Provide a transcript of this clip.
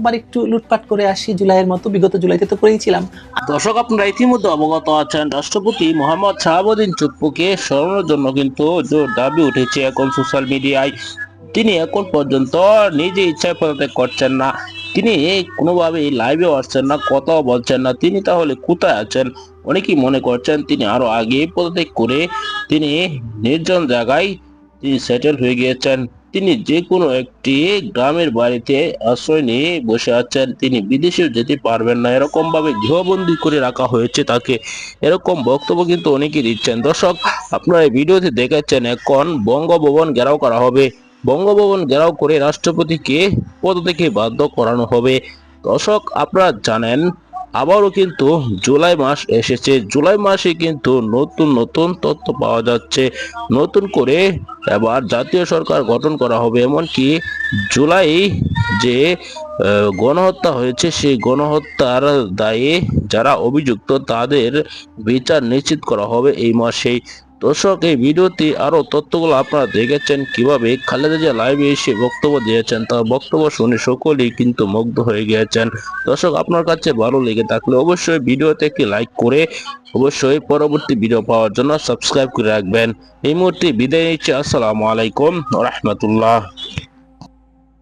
আবার একটু লুটপাট করে আসি জুলাইয়ের মতো, বিগত জুলাইতে তো করেইছিলাম। দর্শক, আপনারা ইতিমধ্যে অবগত আছেন, রাষ্ট্রপতি মোহাম্মদ শাহাবুদ্দিন চুপ্পুকে সরানোর জন্য কিন্তু জোর দাবি উঠেছে এখন সোশ্যাল মিডিয়ায় তিনি এখন পর্যন্ত নিজে ইচ্ছায় পদত্যাগ করছেন না। তিনি কোনোভাবেই লাইভে আসছেন না, কথাও বলছেন না। তিনি তাহলে কোথায় আছেন? অনেকেই মনে করছেন তিনি আরও আগে পদত্যাগ করে তিনি নির্জন জায়গায় তিনি সেটেল হয়ে গিয়েছেন। তিনি যে কোনো একটি গ্রামের বাড়িতে আশ্রয় নিয়ে বসে আছেন। তিনি বিদেশেও যেতে পারবেন না। এরকম ভাবে গৃহবন্দী করে রাখা হয়েছে তাকে। এরকম বক্তব্য কিন্তু অনেকেই দিচ্ছেন। দর্শক, আপনারা এই ভিডিওতে দেখাচ্ছেন এখন বঙ্গভবন ঘেরাও করা হবে। বঙ্গভবন ঘেরাও করে রাষ্ট্রপতিকে পদ থেকে বাধ্য করানো হবে। দর্শক, আপনারা জানেন আবারও কিন্তু জুলাই মাস এসেছে। জুলাই মাসে কিন্তু নতুন নতুন তথ্য পাওয়া যাচ্ছে। নতুন করে এবার জাতীয় সরকার গঠন করা হবে। এমনকি জুলাই যে গণহত্যা হয়েছে, সেই গণহত্যার দায়ে যারা অভিযুক্ত, তাদের বিচার নিশ্চিত করা হবে এই মাসেই। দর্শক, এই ভিডিওতে আরও তথ্যগুলো আপনারা দেখেছেন কীভাবে খালেদা জিয়া লাইভে এসে বক্তব্য দিয়েছেন, তার বক্তব্য শুনে সকলেই কিন্তু মুগ্ধ হয়ে গিয়েছেন। দর্শক, আপনার কাছে ভালো লেগে থাকলে অবশ্যই ভিডিওতে একটি লাইক করে অবশ্যই পরবর্তী ভিডিও পাওয়ার জন্য সাবস্ক্রাইব করে রাখবেন। এই মুহূর্তে বিদায় নিচ্ছি। আসসালামু আলাইকুম রহমতুল্লাহ।